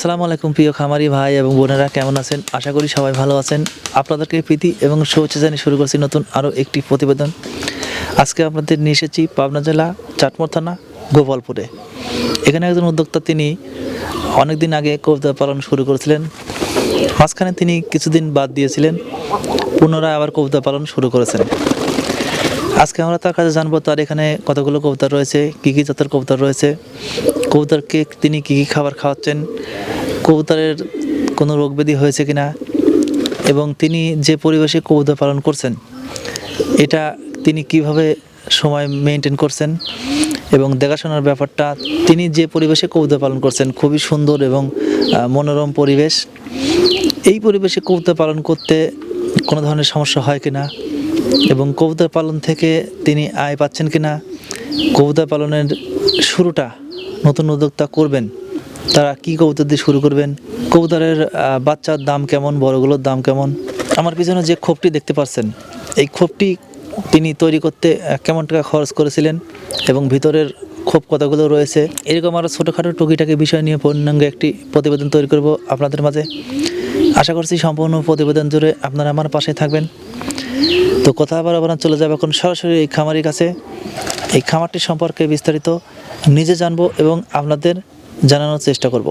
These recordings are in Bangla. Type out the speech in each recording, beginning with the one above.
আসসালামু আলাইকুম প্রিয় খামারি ভাই এবং বোনেরা, কেমন আছেন? আশা করি সবাই ভালো আছেন। আপনাদেরকে প্রীতি এবং শুভেচ্ছা শুরু করছি নতুন আরও একটি প্রতিবেদন। আজকে আপনাদের নিয়ে এসেছি পাবনা জেলা চাটমোর থানা, গোপালপুরে। এখানে একজন উদ্যোক্তা তিনি অনেকদিন আগে কবিতা পালন শুরু করেছিলেন। মাঝখানে তিনি কিছুদিন বাদ দিয়েছিলেন, পুনরায় আবার কবিতা পালন শুরু করেছেন। আজকে আমরা তার কাছে জানব তার এখানে কতগুলো কবুতর রয়েছে, কী কী জাতের কবুতর রয়েছে, কবুতরকে তিনি কী কী খাবার খাওয়াচ্ছেন, কবুতরের কোনো রোগ ব্যাধি হয়েছে কিনা, এবং তিনি যে পরিবেশে কবুতর পালন করছেন, এটা তিনি কীভাবে সময় মেনটেন করছেন, এবং দেখাশোনার ব্যাপারটা, তিনি যে পরিবেশে কবুতর পালন করছেন, খুবই সুন্দর এবং মনোরম পরিবেশ, এই পরিবেশে কবুতর পালন করতে কোনো ধরনের সমস্যা হয় কিনা এবং কবুতর পালন থেকে তিনি আয় পাচ্ছেন কিনা, কবুতর পালনের শুরুটা নতুন উদ্যোক্তা করবেন, তারা কি কবুতর দিয়ে শুরু করবেন, কবুতরের বাচ্চার দাম কেমন, বড়গুলোর দাম কেমন, আমার পিছনে যে খোপটি দেখতে পাচ্ছেন, এই খোপটি তিনি তৈরি করতে কেমন টাকা খরচ করেছিলেন এবং ভিতরের খোপ কতগুলো রয়েছে, এরকম আরও ছোটোখাটো টুকিটাকি বিষয় নিয়ে পূর্ণাঙ্গ একটি প্রতিবেদন তৈরি করব আপনাদের মাঝে। আশা করছি সম্পূর্ণ প্রতিবেদন জুড়ে আপনারা আমার পাশে থাকবেন। তো কথা আবার আবার চলে যাবে এখন সরাসরি এই খামারির কাছে। এই খামারটি সম্পর্কে বিস্তারিত নিজে জানব এবং আপনাদের জানানোর চেষ্টা করব।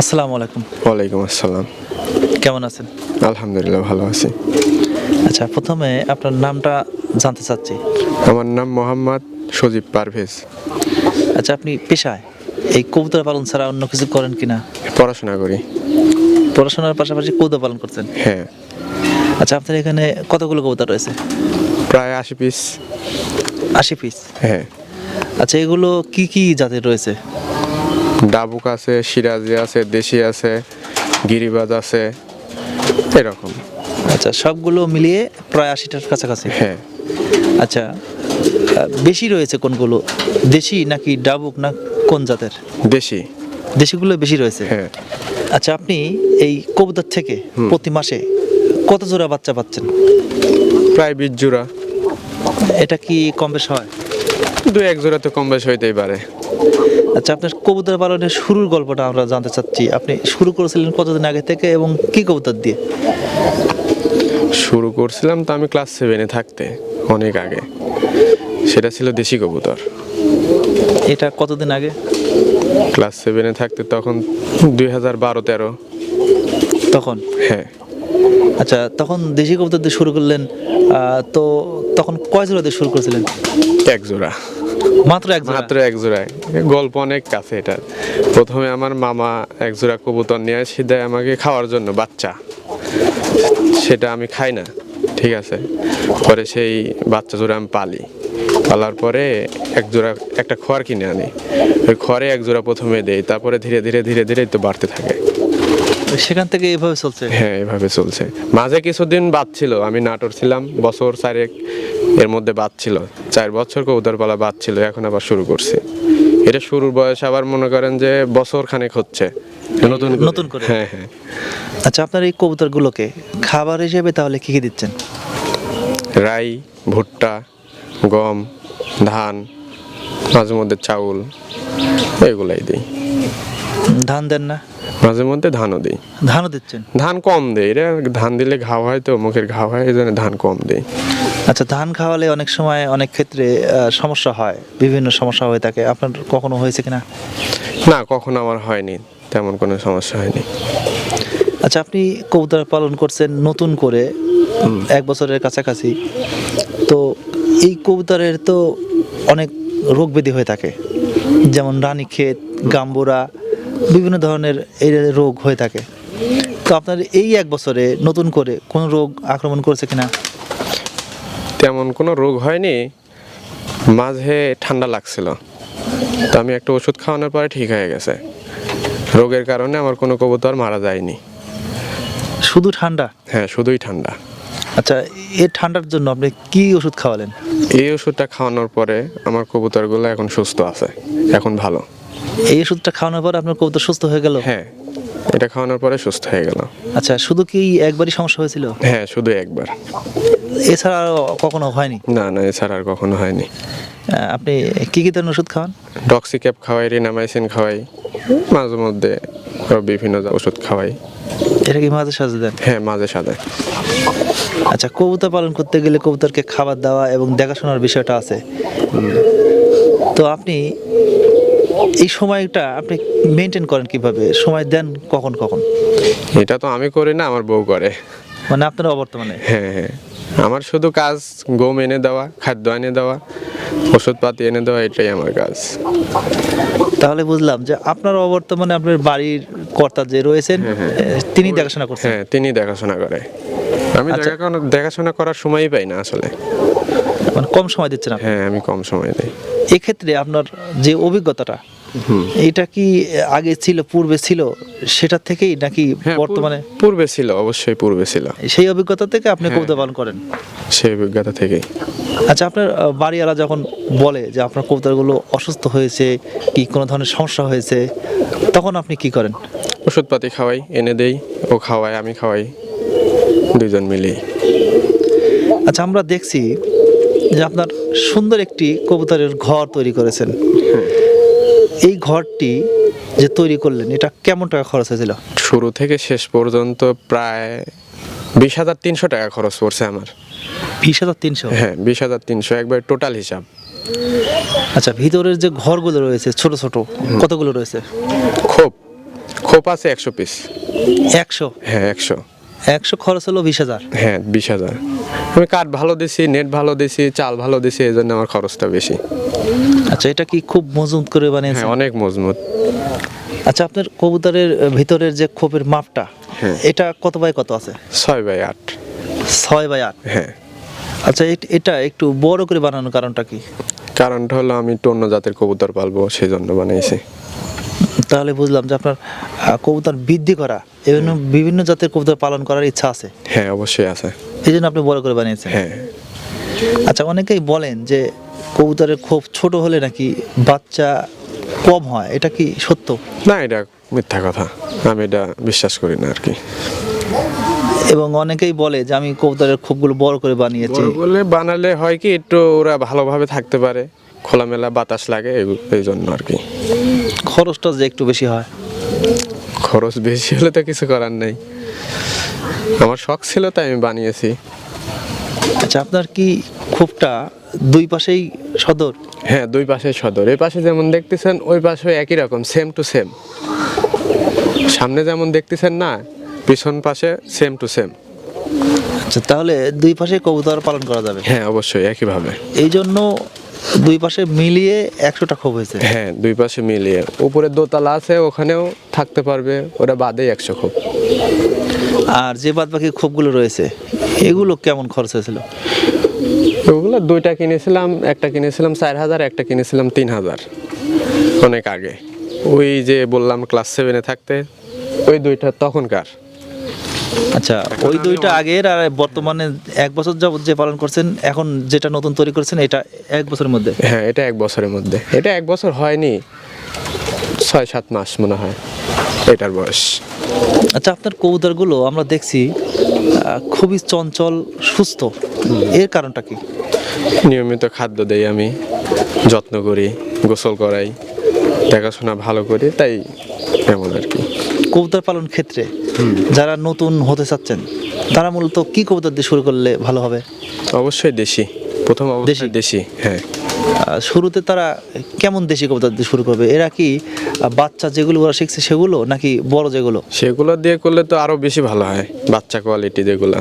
আসসালামু আলাইকুম। ওয়ালাইকুম আসসালাম। কেমন আছেন? আলহামদুলিল্লাহ ভালো আছি। আচ্ছা প্রথমে আপনার নামটা জানতে চাচ্ছি। আমার নাম মোহাম্মদ সজীব পারভেজ। আচ্ছা আপনি পেশায়? এই কবুতর পালন ছাড়া অন্য কিছু করেন কিনা? পড়াশোনা করি। পড়াশোনার পাশাপাশি কবুতর পালন করছেন হ্যাঁ। আচ্ছা আপনার এখানে কতগুলো কবুতর রয়েছে? প্রায় আশি পিস। আশি পিস? হ্যাঁ। আচ্ছা এগুলো কি কি জাতের রয়েছে? ডাবুক আছে সিরাজি আছে দেশি আছে গিরিবাজ আছে এরকম। আচ্ছা সবগুলো মিলিয়ে প্রায় আশিটার কাছাকাছি। হ্যাঁ। আচ্ছা বেশি রয়েছে কোনগুলো? দেশি নাকি ডাবুক না কোন জাতের? দেশি। দেশিগুলো বেশি রয়েছে? হ্যাঁ। আচ্ছা আপনি এই কবুতর থেকে প্রতি মাসে কত জোড়া বাচ্চা পাচ্ছেন? প্রায় বিশ জোড়া। এটা কি কম বেশ হয়? দু এক জোড়া তো কম বেশ হইতেই পারে। আচ্ছা আপনার কবুতর পালনের শুরুর গল্পটা আমরা জানতে চাচ্ছি। আপনি শুরু করেছিলেন কতদিন আগে থেকে এবং কি কবুতর দিয়ে? শুরু করছিলাম তো আমি ক্লাস সেভেনে থাকতে অনেক আগে। সেটা ছিল দেশি কবুতর। এটা কতদিন আগে? ক্লাস সেভেনে থাকতে তখন দুই হাজার বারো তেরো। তখন? হ্যাঁ। আচ্ছা তখন দেশি কবুতর দিয়ে শুরু করলেন তো তখন কয় জোড়া দিয়ে শুরু করেছিলেন? এক জোড়া। মাত্র এক জোড়া? মাত্র এক জোড়ায়। গল্প অনেক কাছে এটা। প্রথমে আমার মামা এক জোড়া কবুতর নিয়ে আসি দেয় আমাকে খাওয়ার জন্য বাচ্চা। সেটা আমি খাই না ঠিক আছে। পরে সেই বাচ্চা জোড়া আমি পালি। পালার পরে এক জোড়া একটা খড় কিনে আনি। ওই খড়ে এক জোড়া প্রথমে দেই তারপরে ধীরে ধীরে ধীরে ধীরে তো বাড়তে থাকে। সেখান থেকে এভাবে চলছে? হ্যাঁ এভাবে চলছে। মাঝে কিছুদিন বাদ ছিল আমি নাটোর ছিলাম বছর চারেক এর মধ্যে বাদ ছিল। চার বছর কবুতর পালা বাদ ছিল এখন আবার শুরু করছি। এটা শুরুর বয়স আবার মনে করেন যে বছর খানেক হচ্ছে। নতুন নতুন করে? হ্যাঁ হ্যাঁ। আচ্ছা আপনার এই কবুতরগুলোকে খাবার হিসেবে তাহলে কি কি দিচ্ছেন? রাই ভুট্টা গম ধান মাঝে মধ্যে চাউল এগুলাই দিই। ধান দেন না? মাঝে মধ্যে ধানও দিই। ধানও দিচ্ছেন? ধান কম দেই। রে ধান দিলে ঘাও হয় তো মুখের ঘাও হয় এই জন্য ধান কম দেই। আচ্ছা ধান খাওয়ালে অনেক সময় অনেক ক্ষেত্রে সমস্যা হয় বিভিন্ন সমস্যা হয়ে থাকে। আপনার কখনো হয়েছে কিনা? না কখনো আমার হয়নি তেমন কোনো সমস্যা হয়নি। আচ্ছা আপনি কবুতর পালন করছেন নতুন করে এক বছরের কাছাকাছি। তো এই কবুতরের তো অনেক রোগ ব্যাধি হয়ে থাকে যেমন রানীক্ষেত গাম্বুরা বিভিন্ন ধরনের এই রোগ হয়ে থাকে। তো আপনার এই এক বছরে নতুন করে কোন রোগ আক্রমণ করেছে কিনা? তেমন কোনো রোগ হয়নি মাঝে ঠান্ডা লাগছিল। তো আমি একটা ওষুধ খাওয়ানোর পরে ঠিক হয়ে গেছে। রোগের কারণে আমার কোনো কবুতর মারা যায়নি। শুধু ঠান্ডা? হ্যাঁ শুধুই ঠান্ডা। আচ্ছা এই ঠান্ডার জন্য আপনি কি ওষুধ খাওয়ালেন? এই ওষুধটা খাওয়ানোর পরে আমার কবুতরগুলো এখন সুস্থ আছে এখন ভালো। এই ওষুধটা খাওয়ানোর পর আপনার কবুতর সুস্থ হয়ে গেল? হ্যাঁ এটা খাওয়ানোর পরে সুস্থ হয়ে গেল। আচ্ছা শুধু কি একবারই সমস্যা হয়েছিল? হ্যাঁ শুধু একবার। এছাড়া আর কখনো হয়নি? না না এছাড়া আর কখনো হয়নি। আপনি কি কি ধরনের ওষুধ খাওয়ান? ডক্সিক্যাপ খাওয়াই রিনামাইসিন খাওয়াই মাঝে মধ্যে আরও বিভিন্ন ওষুধ খাওয়াই। এটা কি মাঝে সাজে দেন? হ্যাঁ মাঝে সাথে আচ্ছা কবুতর পালন করতে গেলে কবুতরকে খাবার দেওয়া এবং দেখাশোনার বিষয়টা আছে। তো আপনি এই সময়টা আপনি মেনটেন করেন কীভাবে? সময় দেন কখন কখন? এটা তো আমি করি না আমার বউ করে। মানে আপনারা অবর্তমানে? হ্যাঁ হ্যাঁ। আমার শুধু কাজ গম এনে দেওয়া খাদ্য এনে দেওয়া ওষুধপাতি এনে দেওয়া এটাই আমার কাজ। তাহলে বুঝলাম যে আপনার অবর্তমানে আপনার বাড়ির কর্তা যে রয়েছেন এ, তিনি দেখাশোনা করছেন? হ্যাঁ তিনি দেখাশোনা করে। আমি আচ্ছা। দেখাশোনা দেখাশোনা করার সময়ই পাই না আসলে। মানে কম সময় দিচ্ছেন আপনি? হ্যাঁ আমি কম সময় দিই। এক্ষেত্রে আপনার যে অভিজ্ঞতাটা এটা কি আগে ছিল পূর্বে ছিল? সেটা থেকেই নাকি হ্যাঁ বর্তমানে পূর্বে ছিল অবশ্যই পূর্বে ছিল। সেই অভিজ্ঞতা থেকে আপনি হ্যাঁ। কবিতা পালন করেন? সেই অভিজ্ঞতা থেকেই। আচ্ছা আপনার বাড়িওয়ালা যখন বলে যে আপনার কবিতাগুলো অসুস্থ হয়েছে কি কোনো ধরনের সমস্যা হয়েছে তখন আপনি কি করেন? ওষুধপাতি খাওয়াই এনে দেই ও খাওয়ায় আমি খাওয়াই দুজন মিলেই। আচ্ছা আমরা দেখছি যে আপনার সুন্দর একটি কবুতরের ঘর তৈরি করেছেন। এই ঘরটি যে তৈরি করলেন এটা কেমন টাকা খরচ হয়েছিল? শুরু থেকে শেষ পর্যন্ত প্রায় বিশ হাজার তিনশো টাকা খরচ পড়ছে আমার। বিশ হাজার তিনশো? হ্যাঁ বিশ হাজার তিনশো একবার টোটাল হিসাব। আচ্ছা ভিতরের যে ঘরগুলো রয়েছে ছোট ছোট কতগুলো রয়েছে? খোপ খোপ আছে একশো পিস একশো? হ্যাঁ একশো। একশো খরচ হলো বিশ হাজার? হ্যাঁ বিশ হাজার। আমি কাঠ ভালো দিছি নেট ভালো দিছি চাল ভালো দিছি এই জন্য আমার খরচটা বেশি। আচ্ছা এটা কি খুব মজবুত করে বানিয়েছে হ্যাঁ অনেক মজবুত। আচ্ছা আপনার কবুতরের ভিতরের যে খোপের মাপটা হ্যাঁ। এটা কত বাই কত আছে? ছয় বাই আট। ছয় বাই আট? হ্যাঁ। আচ্ছা এটা একটু বড় করে বানানোর কারণটা কি? কারণটা হলো আমি একটু অন্য জাতের কবুতর পালবো সেই জন্য বানিয়েছি। তাহলে বুঝলাম যে আপনার কবুতর বৃদ্ধি করা এবং বিভিন্ন জাতের কবুতর পালন করার ইচ্ছা আছে? হ্যাঁ অবশ্যই আছে। এই জন্য আপনি বড় করে বানিয়েছেন? হ্যাঁ। আচ্ছা অনেকেই বলেন যে কবুতরের খুব ছোট হলে নাকি বাচ্চা কম হয়। এটা কি সত্য? না এটা মিথ্যা কথা। আমি এটা বিশ্বাস করি না আর কি। এবং অনেকেই বলে যে আমি কবুতরের খোপগুলো বড় করে বানিয়েছি। বড় করলে বানালে হয় কি একটু ওরা ভালোভাবে থাকতে পারে। খোলামেলা বাতাস লাগে এই- জন্য আর কি। খরচটা যে একটু বেশি হয়। খরচ বেশি হলে তো কিছু করার নেই। আমার শখ ছিল তাই আমি বানিয়েছি। আচ্ছা আপনার কি খুবটা দুই পাশেই সদর? হ্যাঁ দুই পাশে সদর। এই পাশে যেমন দেখতেছেন ওই পাশে একই রকম সেম টু সেম সামনে যেমন দেখতেছেন না পিছন পাশে সেম টু সেম আচ্ছা তাহলে দুই পাশে কবুতর পালন করা যাবে। হ্যাঁ অবশ্যই একইভাবে। এই জন্য দুই পাশে মিলিয়ে একশোটা খোপ হয়েছে। হ্যাঁ দুই পাশে মিলিয়ে। উপরে দোতলা আছে ওখানেও থাকতে পারবে ওরা বাদেই একশো খুব আর যে বাদ বাকি খোপগুলো রয়েছে এগুলো কেমন খরচ হয়েছিল? ওগুলো দুইটা কিনেছিলাম একটা কিনেছিলাম চার হাজার একটা কিনেছিলাম তিন হাজার অনেক আগে। ওই যে বললাম ক্লাস সেভেনে থাকতে ওই দুইটা তখনকার। আচ্ছা ওই দুইটা আগের আর বর্তমানে এক বছর যাবত যে পালন করছেন এখন যেটা নতুন তৈরি করছেন এটা এক বছরের মধ্যে? হ্যাঁ এটা এক বছরের মধ্যে। এটা এক বছর হয়নি। ছয় সাত মাস মনে হয় এটার বয়স। আচ্ছা আপনার কবুতরগুলো আমরা দেখছি খুবই চঞ্চল সুস্থ। এর কারণটা কি? নিয়মিত খাদ্য দেই আমি যত্ন করি গোসল করাই দেখাশোনা ভালো করি তাই এমন আর কি। কবুতর পালন ক্ষেত্রে যারা নতুন হতে চাচ্ছেন তারা মূলত কি কবুতর দিয়ে শুরু করলে ভালো হবে? অবশ্যই দেশি। প্রথম দেশি? দেশি হ্যাঁ। শুরুতে তারা কেমন দেশি কবুতর দিয়ে শুরু করবে? এরা কি বাচ্চা যেগুলো ওরা শিখছে সেগুলো নাকি বড় যেগুলো? সেগুলো দিয়ে করলে তো আরও বেশি ভালো হয় বাচ্চা কোয়ালিটি যেগুলো।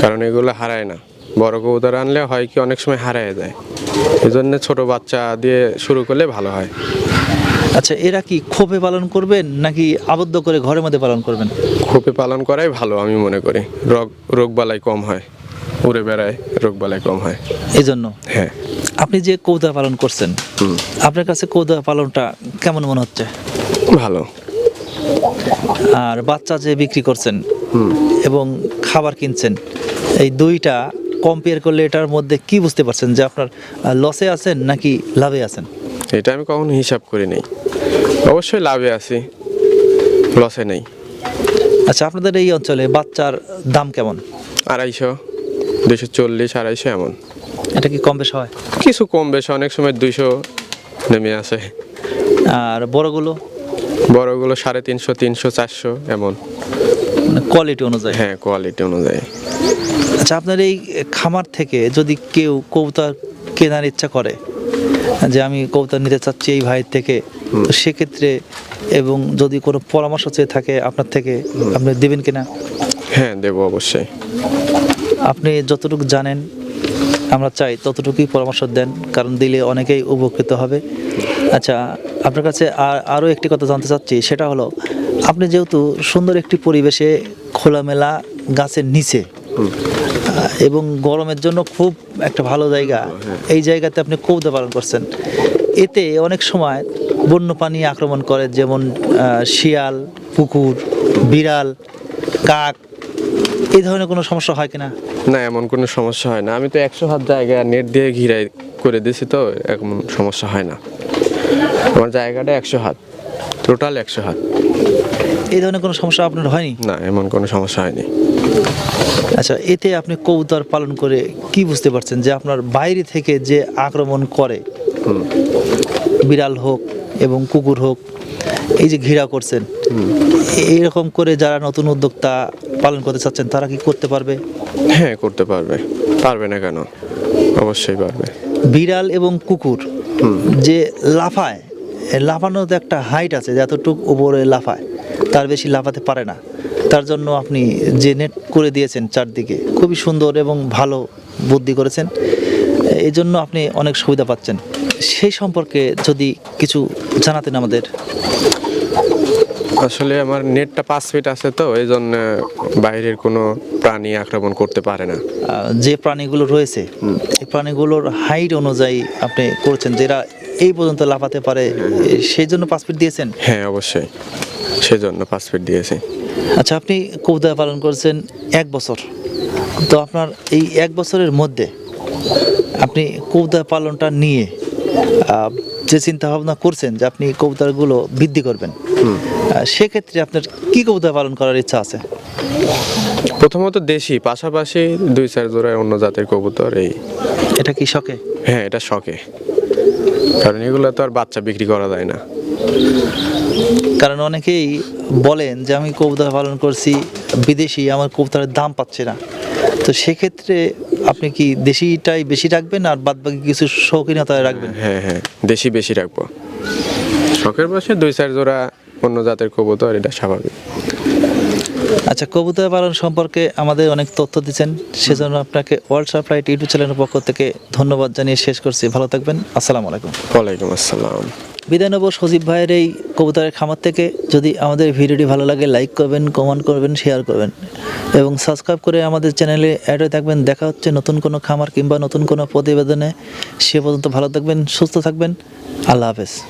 কারণ এগুলো হারায় না। বড় কবুতর আনলে হয় কি অনেক সময় হারায় যায়। এই জন্য ছোট বাচ্চা দিয়ে শুরু করলে ভালো হয়। আচ্ছা এরা কি খোপে পালন করবেন নাকি আবদ্ধ করে ঘরের মধ্যে পালন করবেন? খোপে পালন করাই ভালো আমি মনে করি। রোগ রোগ বালাই কম হয় উড়ে বেড়ায় রোগ বালাই কম হয়। এই জন্য হ্যাঁ। আপনি যে কৌদা পালন করছেন আপনার কাছে কৌদা পালনটা কেমন মনে হচ্ছে? ভালো। আর বাচ্চা যে বিক্রি করছেন এবং খাবার কিনছেন এই দুইটা কম্পেয়ার করলে এটার মধ্যে কি বুঝতে পারছেন যে আপনার লসে আছেন নাকি লাভে আছেন? এটা আমি কখনো হিসাব করি নেই। অবশ্যই লাভে আছি। লসে নেই। আচ্ছা আপনাদের এই অঞ্চলে বাচ্চার দাম কেমন? আড়াইশো দুশো চল্লিশ আড়াইশো এমন। এটা কি কম বেশ হয়? কিছু কম বেশি অনেক সময় দুইশো নেমে আসে। আর বড়গুলো? বড়গুলো সাড়ে তিনশো তিনশো চারশো এমন। মানে কোয়ালিটি অনুযায়ী। হ্যাঁ কোয়ালিটি অনুযায়ী। আচ্ছা আপনার এই খামার থেকে যদি কেউ কবুতর কেনার ইচ্ছা করে যে আমি কবুতর নিতে চাচ্ছি এই ভাইয়ের থেকে সেক্ষেত্রে এবং যদি কোনো পরামর্শ চেয়ে থাকে আপনার থেকে আপনি দেবেন কিনা? হ্যাঁ দেবো অবশ্যই। আপনি যতটুকু জানেন আমরা চাই ততটুকুই পরামর্শ দেন কারণ দিলে অনেকেই উপকৃত হবে। আচ্ছা আপনার কাছে আর আরও একটি কথা জানতে চাচ্ছি সেটা হলো আপনি যেহেতু সুন্দর একটি পরিবেশে খোলামেলা গাছের নিচে এবং গরমের জন্য খুব একটা ভালো জায়গা এই জায়গাতে আপনি কৌদা পালন করছেন। এতে অনেক সময় বন্য বন্যপ্রাণী আক্রমণ করে যেমন শিয়াল কুকুর বিড়াল কাক। এই ধরনের কোনো সমস্যা হয় কিনা? না এমন কোনো সমস্যা হয় না। আমি তো একশো হাত জায়গা নেট দিয়ে ঘিরাই করে দিয়েছি তো এমন সমস্যা হয় না। আমার জায়গাটা একশো হাত টোটাল একশো হাত। এই ধরনের কোনো সমস্যা আপনার হয়নি? না এমন কোনো সমস্যা হয়নি। আচ্ছা এতে আপনি কবুতর পালন করে কি বুঝতে পারছেন যে আপনার বাইরে থেকে যে আক্রমণ করে বিড়াল হোক এবং কুকুর হোক এই যে ঘেরা করছেন এইরকম করে যারা নতুন উদ্যোক্তা পালন করতে চাচ্ছেন তারা কি করতে পারবে? হ্যাঁ করতে পারবে। পারবে না কেন? অবশ্যই পারবে। বিড়াল এবং কুকুর যে লাফায় লাফানোর তো একটা হাইট আছে যে এতটুকু উপরে লাফায় তার বেশি লাফাতে পারে না। তার জন্য আপনি যে নেট করে দিয়েছেন চারদিকে খুবই সুন্দর এবং ভালো বুদ্ধি করেছেন। এই জন্য আপনি অনেক সুবিধা পাচ্ছেন। সেই সম্পর্কে যদি কিছু জানাতেন আমাদের। আসলে আমার নেটটা পাঁচ ফিট আছে তো এই জন্য বাইরের কোনো প্রাণী আক্রমণ করতে পারে না। যে প্রাণীগুলো রয়েছে এই প্রাণীগুলোর হাইট অনুযায়ী আপনি করেছেন যেটা এই পর্যন্ত লাফাতে পারে সেই জন্য পাঁচ ফিট দিয়েছেন? হ্যাঁ অবশ্যই। সেজন্য পাঁচ ফিট দিয়েছি। আচ্ছা আপনি কবুতর পালন করছেন এক বছর। তো আপনার এই এক বছরের মধ্যে আপনি কবুতর পালনটা নিয়ে যে চিন্তা ভাবনা করছেন যে আপনি কবুতরগুলো বৃদ্ধি করবেন সেক্ষেত্রে আপনার কি কবুতর পালন করার ইচ্ছা আছে? প্রথমত দেশি পাশাপাশি দুই চার জোড়ায় অন্য জাতের কবুতর এই। এটা কি শখে? হ্যাঁ এটা শখে। কারণ এগুলো তো আর বাচ্চা বিক্রি করা যায় না। কারণ অনেকেই বলেন যে আমি কবুতর পালন করছি বিদেশি আমার কবুতরের দাম পাচ্ছে না। তো সেক্ষেত্রে আপনি কি দেশিটাই বেশি রাখবেন আর বাদ বাকি কিছু শৌখিনতায় রাখবেন? হ্যাঁ হ্যাঁ দেশি বেশি রাখব। শখের বসে দুই চার জোড়া অন্য জাতের কবুতর এটা স্বাভাবিক। আচ্ছা কবুতর পালন সম্পর্কে আমাদের অনেক তথ্য দিচ্ছেন সেজন্য আপনাকে ওয়ার্ল্ড সাপ্লাইট ইউটিউব চ্যানেলের পক্ষ থেকে ধন্যবাদ জানিয়ে শেষ করছি। ভালো থাকবেন। আসসালামু আলাইকুম। ওয়ালাইকুম আসসালাম। বিদায় নেব সজীব ভাইয়ের এই কবুতরের খামার থেকে। যদি আমাদের ভিডিওটি ভালো লাগে লাইক করবেন কমেন্ট করবেন শেয়ার করবেন। এবং সাবস্ক্রাইব করে আমাদের চ্যানেলে অ্যাড থাকবেন। দেখা হচ্ছে নতুন কোনো খামার কিংবা নতুন কোনো প্রতিবেদনে। সে পর্যন্ত ভালো থাকবেন, সুস্থ থাকবেন। আল্লাহ হাফেজ।